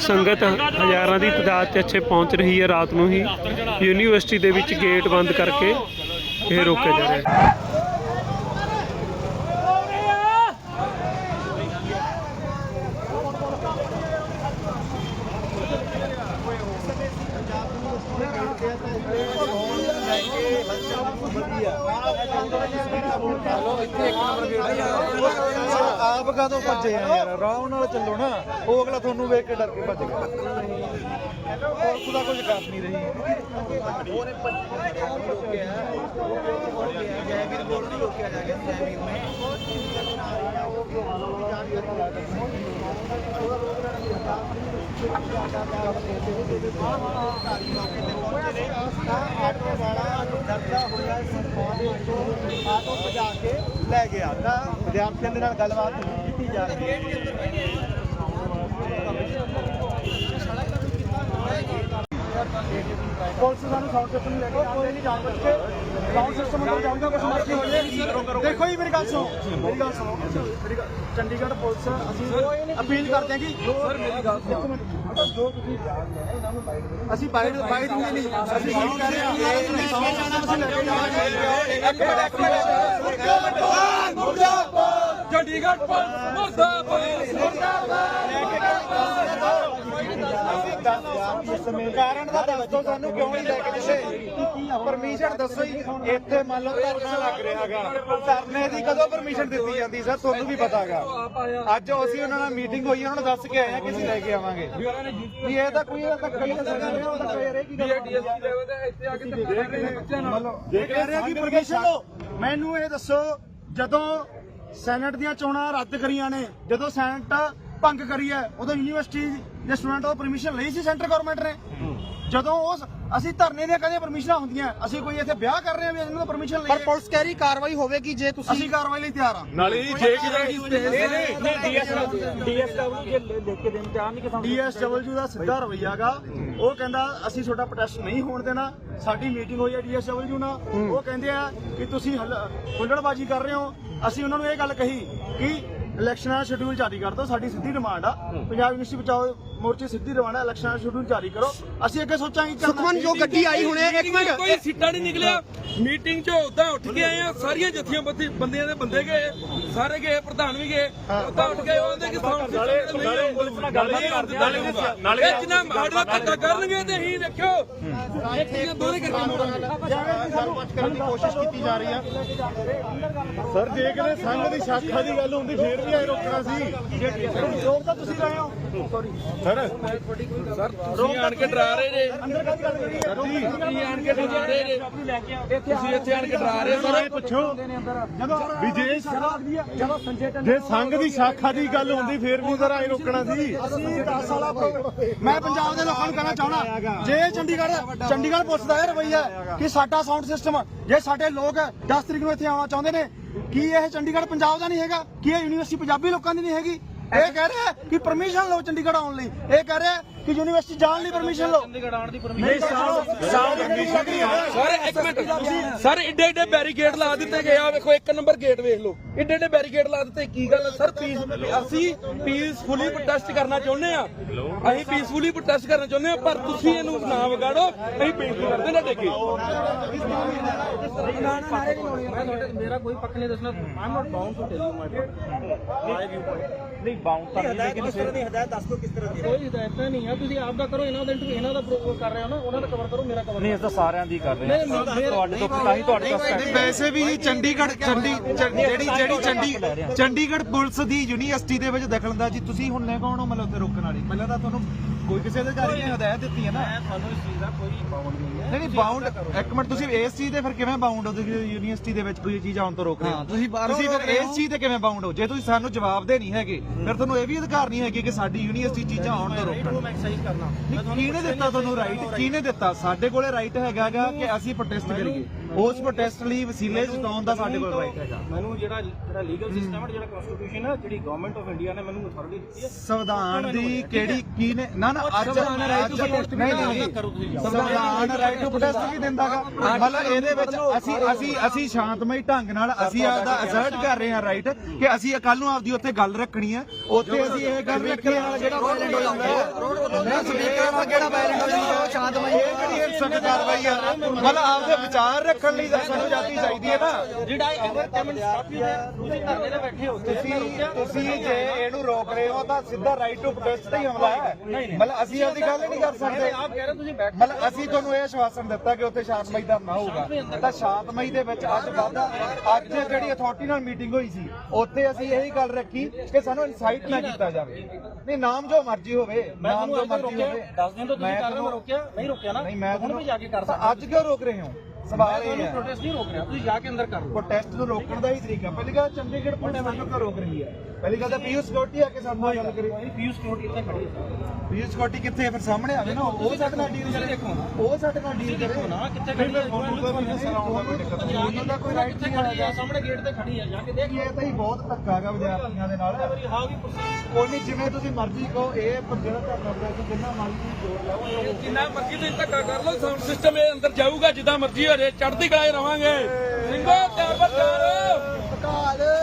ਸੰਗਤ ਹਜ਼ਾਰਾਂ ਦੀ ਤਾਦਾਦ 'ਚ ਇੱਥੇ ਪਹੁੰਚ ਰਹੀ ਹੈ ਰਾਤ ਨੂੰ ਹੀ। ਯੂਨੀਵਰਸਿਟੀ ਦੇ ਵਿੱਚ ਗੇਟ ਬੰਦ ਕਰਕੇ ਇਹ ਰੋਕਿਆ ਜਾ ਰਿਹਾ ਹੈ। ਆਪ ਕਦੋਂ ਭੱਜੇ ਆ ਯਾਰ ਆਰਾਮ ਨਾਲ ਚੱਲੋ ਨਾ ਉਹ ਅਗਲਾ ਤੁਹਾਨੂੰ ਵੇਖ ਕੇ ਡਰ ਕੇ ਭੱਜ ਗਿਆ ਪੁਲਿਸ ਦਾ ਕੁਝ ਕਰ ਨਹੀਂ ਰਹੀ ਆਟੋ ਵਾਲਾ ਡਰਦਾ ਹੋਇਆ ਇਸ ਆਟੋ ਭਜਾ ਕੇ ਲੈ ਗਿਆ। ਤਾਂ ਵਿਦਿਆਰਥੀਆਂ ਦੇ ਨਾਲ ਗੱਲਬਾਤ ਕੀਤੀ ਜਾ ਰਹੀ ਹੈ। ਪੁਲਿਸ ਸਾਨੂੰ ਸਾਊਂਡ ਸਿਸਟਮ ਲੈ ਕੇ ਕੋਈ ਨਹੀਂ ਜਾਣ ਕੇ ਸਾਊਂਡ ਸਿਸਟਮ ਅੰਦਰ ਜਾਊਗਾ ਕੁਝ ਮਰਜ਼ੀ ਹੋ ਜਾਏ। ਦੇਖੋ ਜੀ ਮੇਰੀ ਗੱਲ ਸੁਣੋ ਮੇਰੀ ਗੱਲ ਸੁਣੋ। ਚੰਡੀਗੜ੍ਹ ਪੁਲਿਸ ਅਸੀਂ ਅਪੀਲ ਕਰਦੇ ਹਾਂ ਕਿ ਸਰ ਮੇਰੀ ਗੱਲ ਸੁਣੋ। ਜੋ ਤੁਸੀਂ ਅਸੀਂ ਬਾਈਟ ਬਾਈਟ ਦਿੰਦੇ ਨਹੀਂ ਅਸੀਂ ਕੀ ਕਰ ਰਹੇ ਹਾਂ। ਇਹ ਸਾਊਂਡ ਸਿਸਟਮ ਅਸੀਂ ਲੈ ਕੇ ਜਾਵਾਂਗੇ ਇੱਕ ਮਿੰਟ ਇੱਕ ਮਿੰਟ ਚੰਡੀਗੜ੍ਹ ਪੁਲਿਸ ਮੁਰਦਾਬਾਦ ਕਾਰਨ ਦਾ ਦੱਸ ਸਾਨੂੰ ਕਿਉਂ ਨਹੀਂ ਲੈ ਕੇ ਦਿੱਤੇ ਪਰਮਿਸ਼ਨ ਦੱਸੋ ਜੀ ਇੱਥੇ ਮੰਨ ਲਓ ਧਰਨਾ ਲੱਗ ਰਿਹਾਗਾ ਧਰਨੇ ਦੀ ਕਦੋਂ ਪਰਮਿਸ਼ਨ ਦਿੱਤੀ ਜਾਂਦੀ ਸਰ ਤੁਹਾਨੂੰ ਵੀ ਪਤਾਗਾ ਅੱਜ ਅਸੀਂ ਉਹਨਾਂ ਨਾਲ ਮੀਟਿੰਗ ਹੋਈ ਉਹਨਾਂ ਨੂੰ ਦੱਸ ਕੇ ਆਏ ਆ ਕਿ ਅਸੀਂ ਲੈ ਕੇ ਆਵਾਂਗੇ ਵੀ ਇਹ ਤਾਂ ਕੋਈ ਤਾਂ ਕਈ ਤਾਂ ਕਹਿੰਦੇ ਉਹ ਤਾਂ ਯਾਰ ਇਹ ਕੀ ਡੀਐਸਪੀ ਲੈਵਲ ਤੇ ਇੱਥੇ ਆ ਕੇ ਧੱਕਾ ਕਰ ਰਹੇ ਬੱਚਿਆਂ ਨਾਲ ਜੇ ਕਹਿ ਰਹੇ ਕਿ ਪਰਮਿਸ਼ਨ ਲਓ। ਮੈਨੂੰ ਇਹ ਦੱਸੋ, ਜਦੋਂ ਸੈਨੇਟ ਦੀਆਂ ਚੋਣਾਂ ਰੱਦ ਕਰੀਆਂ ਨੇ ਜਦੋਂ ਸੈਨੇਟ ਭੰਗ ਕਰੀ ਹੈ ਉਦੋਂ ਯੂਨੀਵਰਸਿਟੀ ਦੇ ਸਟੂਡੈਂਟ ਉਹ ਪਰਮਿਸ਼ਨ ਲਈ ਸੀ ਸੈਂਟਰ ਗਵਰਨਮੈਂਟ ਨੇ ਜਦੋਂ ਉਸ ਅਸੀਂ ਧਰਨੇ ਦੀਆਂ ਕਦੇ ਪਰਮਿਸ਼ਨਾਂ ਹੁੰਦੀਆਂ ਅਸੀਂ ਕੋਈ ਇੱਥੇ ਵਿਆਹ ਕਰ ਰਹੇ ਹਾਂ ਵੀ ਇਹਨਾਂ ਤੋਂ ਪਰਮਿਸ਼ਨ ਲਈਏ ਪਰ ਪੁਲਿਸ ਕਹਿ ਰਹੀ ਕਾਰਵਾਈ ਹੋਵੇਗੀ ਜੇ ਤੁਸੀਂ ਅਸੀਂ ਕਾਰਵਾਈ ਲਈ ਤਿਆਰ ਹਾਂ ਨਾਲੇ ਜੀ ਜੇ ਕਿਤੇ ਡੀਐਸਡਬਲਯੂ ਦਾ ਸਿੱਧਾ ਰਵਈਆਗਾ ਉਹ ਕਹਿੰਦਾ ਅਸੀਂ ਤੁਹਾਡਾ ਪ੍ਰੋਟੈਸਟ ਨਹੀਂ ਹੋਣ ਦੇਣਾ ਸਾਡੀ ਮੀਟਿੰਗ ਹੋਈ ਹੈ ਡੀਐਸਡਬਲਯੂ ਨਾਲ ਉਹ ਕਹਿੰਦੇ ਆ ਕਿ ਤੁਸੀਂ ਹਲ- ਹੁੱਲੜਬਾਜ਼ੀ ਕਰ ਰਹੇ ਹੋ ਅਸੀਂ ਉਹਨਾਂ ਨੂੰ ਇਹ ਗੱਲ ਕਹੀ ਕਿ ਇਲੈਕਸ਼ਨਾਂ ਦਾ ਸ਼ਡਿਊਲ ਜਾਰੀ ਕਰ ਦਿਓ ਸਾਡੀ ਸਿੱਧੀ ਡਿਮਾਂਡ ਆ। ਪੰਜਾਬ ਯੂਨੀਵਰਸਿਟੀ ਬਚਾਓ ਮੋਰਚੇ ਸਿੱਧੀ ਆ ਇਲੈਕਸ਼ਨਾਂ ਦਾ ਸ਼ਡਿਊਲ ਜਾਰੀ ਕਰੋ। ਅਸੀਂ ਅੱਗੇ ਸੋਚਾਂਗੇ ਕੀ ਕਰਨਾ। ਸੁਖਮਨ ਜੋ ਗੱਡੀ ਆਈ ਹੁਣੇ ਇੱਕ ਮਿੰਟ। ਕੋਈ ਸਿੱਟਾ ਨਹੀਂ ਨਿਕਲਿਆ। ਮੀਟਿੰਗ 'ਚ ਉਦਾਂ ਉੱਠ ਕੇ ਆਏ ਆ ਸਾਰੀਆਂ ਜੱਥੀਆਂ ਬੰਦੀ ਬੰਦਿਆਂ ਦੇ ਬੰਦੇ ਗਏ ਸਾਰੇ ਗਏ ਪ੍ਰਧਾਨ ਵੀ ਗਏ ਉਦਾਂ ਉੱਠ ਕੇ ਉਹਦੇ ਕਿ ਸਾਊਂਡ ਸਿਸਟਮ ਨਾਲੇ ਪੁਲਿਸ ਜਿੰਨਾ ਸਾਡਾ ਧੱਕਾ ਕਰਨਗੇ ਤੇ ਅਸੀਂ ਦੇਖਿਓ ਇੱਕ ਦੋਰੇ ਕਰਕੇ ਮੋੜਾਂਗੇ ਸਾਨੂੰ ਕਰਨ ਦੀ ਕੋਸ਼ਿਸ਼ ਕੀਤੀ ਜਾ ਰਹੀ ਆ। ਸਰ ਜੇ ਕਿਤੇ ਸੰਘ ਦੀ ਸ਼ਾਖਾ ਦੀ ਗੱਲ ਹੁੰਦੀ ਫੇਰ ਵੀ ਐ ਰੋਕਣਾ ਸੀ। ਰੋਕ ਤਾਂ ਤੁਸੀਂ ਰਹੇ ਹੋ। ਸੌਰੀ। ਸਰ ਤੁਸੀਂ ਆਣ ਕੇ ਡਰਾ ਰਹੇ ਜੇ। ਅੰਦਰ ਕਾਹਦੀ ਗੱਲ ਕਰੀ ਹੈ ਤੁਸੀਂ ਆਣ ਕੇ ਡਰਾ ਰਹੇ ਜੇ। ਤੁਸੀਂ ਇੱਥੇ ਆਣ ਕੇ ਡਰਾ ਰਹੇ ਸਰ। ਪੁੱਛੋ। ਵੀ ਜੇ ਜਦੋਂ ਸੰਜੇ ਜੇ ਸੰਘ ਦੀ ਸ਼ਾਖਾ ਦੀ ਗੱਲ ਹੁੰਦੀ ਫੇਰ ਵੀ ਜ਼ਰਾ ਐ ਰੋਕਣਾ ਸੀ। ਅਸੀਂ 10 ਸਾਲਾ ਮੈਂ ਪੰਜਾਬ ਦੇ ਲੋਕਾਂ ਨੂੰ ਕਹਿਣਾ ਚਾਹਣਾ ਜੇ ਚੰਡੀਗੜ੍ਹ ਚੰਡੀਗੜ੍ਹ ਪੁਲਿਸ ਦਾ ਇਹ ਰਵੱਈਆ ਕਿ ਸਾਡਾ ਸਾਊਂਡ ਸਿਸਟਮ ਜੇ ਸਾਡੇ ਲੋਕ 10 ਤਰੀਕ ਨੂੰ ਇੱਥੇ ਆਉਣਾ ਚਾਹੁੰਦੇ ਨੇ, ਕੀ ਇਹ ਚੰਡੀਗੜ੍ਹ ਪੰਜਾਬ ਦਾ ਨਹੀਂ ਹੈਗਾ? ਕੀ ਇਹ ਯੂਨੀਵਰਸਿਟੀ ਪੰਜਾਬੀ ਲੋਕਾਂ ਦੀ ਨਹੀਂ ਹੈਗੀ? ਇਹ ਕਹਿ ਰਿਹਾ ਕਿ ਪਰਮਿਸ਼ਨ ਲਓ ਚੰਡੀਗੜ੍ਹ ਆਉਣ ਲਈ। ਇਹ ਕਹਿ ਰਿਹਾ ਕਿ ਯੂਨੀਵਰਸਿਟੀ ਜਾਣ ਲਈ ਪਰਮਿਸ਼ਨ ਲਓ। ਚੰਡੀਗੜ੍ਹ ਆਉਣ ਦੀ ਪਰਮਿਸ਼ਨ ਸਰ ਇੱਕ ਮਿੰਟ। ਸਰ ਏਡੇ ਏਡੇ ਬੈਰੀਕੇਡ ਲਾ ਦਿੱਤੇ ਗਏ ਆ। ਵੇਖੋ ਇੱਕ ਨੰਬਰ ਗੇਟ ਵੇਖ ਲਓ। ਏਡੇ ਏਡੇ ਬੈਰੀਕੇਡ ਲਾ ਦਿੱਤੇ। ਕੀ ਗੱਲ ਹੈ ਸਰ ਪੀਸ ਅਸੀਂ ਪੀਸਫੁਲੀ ਪ੍ਰੋਟੈਸਟ ਕਰਨਾ ਚਾਹੁੰਦੇ ਆ। ਅਸੀਂ ਪੀਸਫੁਲੀ ਪ੍ਰੋਟੈਸਟ ਕਰਨਾ ਚਾਹੁੰਦੇ ਆ ਪਰ ਤੁਸੀਂ ਇਹਨੂੰ ਨਾ ਵਿਗਾੜੋ। ਅਸੀਂ ਬੇਨਤੀ ਕਰਦੇ ਨਾ ਡੇਗੇ ਮੇਰਾ ਕੋਈ ਪੱਖ ਨਹੀਂ ਦੱਸਣਾ। I'm not bound to tell you my ਨਹੀਂ ਬਾਉਂਡ ਤਾਂ ਨਹੀਂ ਲੇਕਿਨ ਕੋਈ ਹਦਾਇਤਾਂ ਨਹੀਂ ਆ। ਤੁਸੀਂ ਆਪ ਦਾ ਕਰੋ ਇਹਨਾਂ ਦਾ ਇੰਟਰਵਿਊ ਇਹਨਾਂ ਦਾ ਕਰ ਰਹੇ ਹੋ ਨਾ ਉਹਨਾਂ ਦਾ ਕਵਰ ਕਰੋ ਮੇਰਾ ਕਵਰ ਨਹੀਂ ਇਸ ਤਾਂ ਸਾਰਿਆਂ ਦੀ ਕਰ ਰਹੇ ਹਾਂ ਤੁਹਾਡੇ ਤੋਂ ਤਾਂ ਹੀ ਤੁਹਾਡੇ ਤੋਂ ਵੈਸੇ ਵੀ ਚੰਡੀਗੜ੍ਹ ਚੰਡੀ ਜਿਹੜੀ ਜਿਹੜੀ ਚੰਡੀ ਚੰਡੀਗੜ੍ਹ ਪੁਲਿਸ ਦੀ ਯੂਨੀਵਰਸਿਟੀ ਦੇ ਵਿੱਚ ਦਖਲਅੰਦਾਜ਼ੀ ਤੁਸੀਂ ਹੁੰਨੇ ਕੌਣ ਹੋ? ਮਤਲਬ ਉੱਥੇ ਰੋਕਣ ਵਾਲੀ। ਪਹਿਲਾਂ ਤਾਂ ਤੁਹਾਨੂੰ ਕੋਈ ਕਿਸੇ ਅਧਿਕਾਰੀ ਨੇ ਹਦਾਇਤ ਦਿੱਤੀ ਹੈ ਨਾ। ਤੁਹਾਨੂੰ ਇਸ ਚੀਜ਼ ਦਾ ਕੋਈ ਬਾਉਂਡ ਨਹੀਂ ਹੈ। ਨਹੀਂ ਨਹੀਂ ਬਾਉਂਡ ਇੱਕ ਮਿੰਟ ਤੁਸੀਂ ਇਸ ਚੀਜ਼ ਤੇ ਫਿਰ ਕਿਵੇਂ ਬਾਉਂਡ ਹੋ? ਤੁਸੀਂ ਯੂਨੀਵਰਸਿਟੀ ਦੇ ਵਿੱਚ ਕੋਈ ਚੀਜ਼ ਆਉਣ ਤੋਂ ਰੋਕ ਰਹੇ ਹੋ? ਤੁਸੀਂ ਬਾਹਰੋਂ ਤੁਸੀਂ ਫਿਰ ਇਸ ਚੀਜ਼ ਤੇ ਕਿਵੇਂ ਬਾਉਂਡ ਹੋ? ਜੇ ਤੁਸੀਂ ਸਾਨੂੰ ਜਵਾਬ ਦੇ ਨਹੀਂ ਹੈਗੇ ਫਿਰ ਤੁਹਾਨੂੰ ਇਹ ਵੀ ਅਧਿਕਾਰ ਨਹੀਂ ਹੈਗੇ ਕਿ ਸਾਡੀ ਯੂਨੀਵਰਸਿਟੀ ਚੀਜ਼ਾਂ ਆਉਣ ਤੋਂ ਰੋਕਣ। ਮੈਂ ਐਕਸਰਸਾਈਜ਼ ਕਰਨਾ। ਨਹੀਂ, ਕਿਹਨੇ ਦਿੱਤਾ ਤੁਹਾਨੂੰ ਰਾਈਟ ਕਿਹਨੇ ਦਿੱਤਾ? ਸਾਡੇ ਕੋਲੇ ਰਾਈਟ ਹੈਗਾਗਾ ਕਿ ਅਸੀਂ ਪ੍ਰੋਟੈਸਟ ਕਰੀਏ ਉਸ ਪ੍ਰੋਟੈਸਟ ਲਈ ਵਸੀਲੇ ਜਤਾਉਣ ਦਾ ਸਾਡੇ ਕੋਲ ਰਾਈਟ ਹੈਗਾ ਮੈਨੂੰ ਜਿਹੜਾ ਜਿਹੜਾ ਲੀਗਲ ਸਿਸਟਮ ਹੈ ਜਿਹੜਾ ਕਨਸਟੀਟਿਊਸ਼ਨ ਹੈ ਜਿਹੜੀ ਗਵਰਨਮੈਂਟ ਆਫ ਇੰਡੀਆ ਨੇ ਮੈਨੂੰ ਅਥਾਰਟੀ ਦਿੱਤੀ ਹੈ ਸੰਵਿਧਾਨ ਦੀ ਕਿਹੜੀ ਕੀ ਨੇ ਨਾ ਨਾ ਅੱਜ ਨਹੀਂ ਨਹੀਂ ਸੰਵਿਧਾਨ ਰਾਈਟ ਟੂ ਪ੍ਰੋਟੈਸਟ ਵੀ ਦਿੰਦਾਗਾ ਮਤਲਬ ਇਹਦੇ ਵਿੱਚ ਅਸੀਂ ਅਸੀਂ ਅਸੀਂ ਸ਼ਾਂਤਮਈ ਢੰਗ ਨਾਲ ਅਸੀਂ ਆਪਦਾ ਅਸਰਟ ਕਰ ਰਹੇ ਹਾਂ ਰਾਈਟ ਕਿ ਅਸੀਂ ਕੱਲ ਨੂੰ ਆਪਦੀ ਉੱਥੇ ਗੱਲ ਰੱਖਣੀ ਹੈ। ਉੱਥੇ ਅਸੀਂ ਇਹ ਗੱਲ ਰੱਖੀ ਹੈ ਜਿਹੜਾ ਵਾਇਲੈਂਟ ਹੋ ਜਾਂਦਾ ਹੈ ਨਹੀਂ ਸਪੀਕਰ ਨਾਲ ਕਿਹੜਾ ਵਾਇਲੈਂਟ ਹੋ? ਜਾਂਦਾ ਉਹ ਸ਼ਾਂਤਮਈ ਇਹ ਕਿਹੜੀ ਹਿੰਸਕ ਕਾਰਵਾਈ ਆ? ਮਤਲਬ ਆਪਦੇ ਵਿਚਾਰ ਰੱਖਣ ਲਈ ਤਾਂ ਸਾਨੂੰ ਜਾਤੀ ਚਾਹੀਦੀ ਹੈ ਨਾ। ਜਿਹੜਾ ਐਵਰ ਕਮੈਂਟ ਸਟਾਪ ਯੂ ਤੁਸੀਂ ਧਰਨੇ ਤੇ ਬੈਠੇ ਹੋ ਤੁਸੀਂ ਤੁਸੀਂ ਜੇ ਇਹਨੂੰ ਰੋਕ ਰਹੇ ਹੋ ਤਾਂ ਸਿੱਧਾ ਰਾਈਟ ਟੂ ਪ੍ਰੋਟੈਸਟ ਦਾ ਹੀ ਹਮਲਾ ਹੈ। ਮਤਲਬ ਅਸੀਂ ਆਪਦੀ ਗੱਲ ਨਹੀਂ ਕਰ ਸਕਦੇ। ਆਪ ਕਹਿ ਰਹੇ ਤੁਸੀਂ ਬੈਠ। ਮਤਲਬ ਅਸੀਂ ਤੁਹਾਨੂੰ ਇਹ ਆਸ਼ਵਾਸਨ ਦਿੱਤਾ ਕਿ ਉੱਥੇ ਸ਼ਾਂਤਮਈ ਧਰਨਾ ਹੋਊਗਾ। ਤਾਂ ਸ਼ਾਂਤਮਈ ਦੇ ਵਿੱਚ ਅੱਜ ਵਾਧਾ ਅੱਜ ਜਿਹੜੀ ਅਥਾਰਟੀ ਨਾਲ ਮੀਟਿੰਗ ਹੋਈ ਸੀ ਉੱਥੇ ਅਸੀਂ ਇਹੀ ਗੱਲ ਰੱਖੀ ਕਿ ਸਾਨੂੰ ਇਨਸਾਈਟ ਨਾ ਕੀਤਾ ਜਾਵੇ। ਨਹੀਂ ਨਾਮ ਜੋ ਮਰਜ਼ੀ ਹੋਵੇ ਨਾਮ ਜੋ ਮਰਜ਼ੀ ਹੋਵੇ। 10 ਦਿਨ ਤੋਂ ਤੁਸੀਂ ਕਰ ਰਹੇ ਹੋ ਰੋਕਿਆ? ਨਹੀਂ ਰੋਕਿਆ ਨਾ। ਹੁਣ ਵੀ ਜਾ ਕੇ ਕਰ ਤਾਂ ਸਕਦਾ ਅੱਜ ਕਿਉਂ ਰੋਕ ਰਹੇ ਹੋ? ਸਵਾਲ ਇਹ ਹੈ। ਪ੍ਰੋਟੈਸਟ ਨਹੀਂ ਰੋਕ ਰਿਹਾ ਤੁਸੀਂ ਜਾ ਕੇ ਅੰਦਰ ਕਰ ਲਓ। ਪ੍ਰੋਟੈਸਟ ਨੂੰ ਰੋਕਣ ਦਾ ਹੀ ਤਰੀਕਾ ਪਹਿਲੀ ਗੱਲ ਚੰਡੀਗੜ੍ਹ ਪੁਲਿਸ ਸਾਨੂੰ ਕਿਉਂ ਰੋਕ ਰਹੀ ਹੈ? ਪਹਿਲੀ ਗੱਲ ਤਾਂ ਪੀਯੂ ਸਿਕਿਉਰਿਟੀ ਆ ਕੇ ਸਾਡੇ ਨਾਲ ਗੱਲ ਕਰੀ। ਪੀਯੂ ਸਿਕਿਉਰਿਟੀ ਇੱਥੇ ਖੜੀ ਹੈ। ਪੀਯੂ ਸਿਕਿਉਰਿਟੀ ਕਿੱਥੇ ਹੈ? ਫਿਰ ਸਾਹਮਣੇ ਆਵੇ ਨਾ। ਉਹ ਸਾਡੇ ਨਾਲ ਡੀਲ ਕਰੇ। ਦੇਖੋ ਨਾ। ਉਹ ਸਾਡੇ ਨਾਲ ਡੀਲ ਕਰੇ। ਨਾ ਕਿੱਥੇ ਖੜੀ ਹੈ। ਉਹਨਾਂ ਦਾ ਕੋਈ ਰਾਈਟ ਕਿੱਥੇ ਨਹੀਂ ਖੜੀ ਹੈ। ਸਾਹਮਣੇ ਗੇਟ ਤੇ ਖੜੀ ਹੈ ਜਾ ਕੇ ਦੇਖ। ਇਹ ਤਾਂ ਹੀ ਬਹੁਤ ਧੱਕਾ ਹੈਗਾ ਵਿਦਿਆਰਥੀਆਂ ਦੇ ਨਾਲ। ਕੋਈ ਨਹੀਂ ਜਿਵੇਂ ਤੁਸੀਂ ਮਰਜ਼ੀ ਕਹੋ ਇਹ ਪਰ ਜਿਹੜਾ ਧਰਨਾ ਪ੍ਰਦਰਸ਼ਨ ਜਿੰਨਾ ਮਰਜ਼ੀ ਜੋਰ ਲਾਓ ਜਿੰਨਾ ਮਰਜ਼ੀ ਤੁਸੀਂ ਧੱਕਾ ਕਰ ਲਓ ਸਾਊਂਡ ਸਿਸਟਮ ਇਹ ਅੰਦਰ ਜਾਊਗਾ ਜਿੱਦਾਂ ਮਰਜ਼ੀ ਹੋ ਜੇ ਚੜ੍ਹਦੀ ਕਲਾਏ ਰਵਾਂਗੇ। ਸਿੰਘੋ ਤਿਆਰ ਬਰ ਕਾਲ।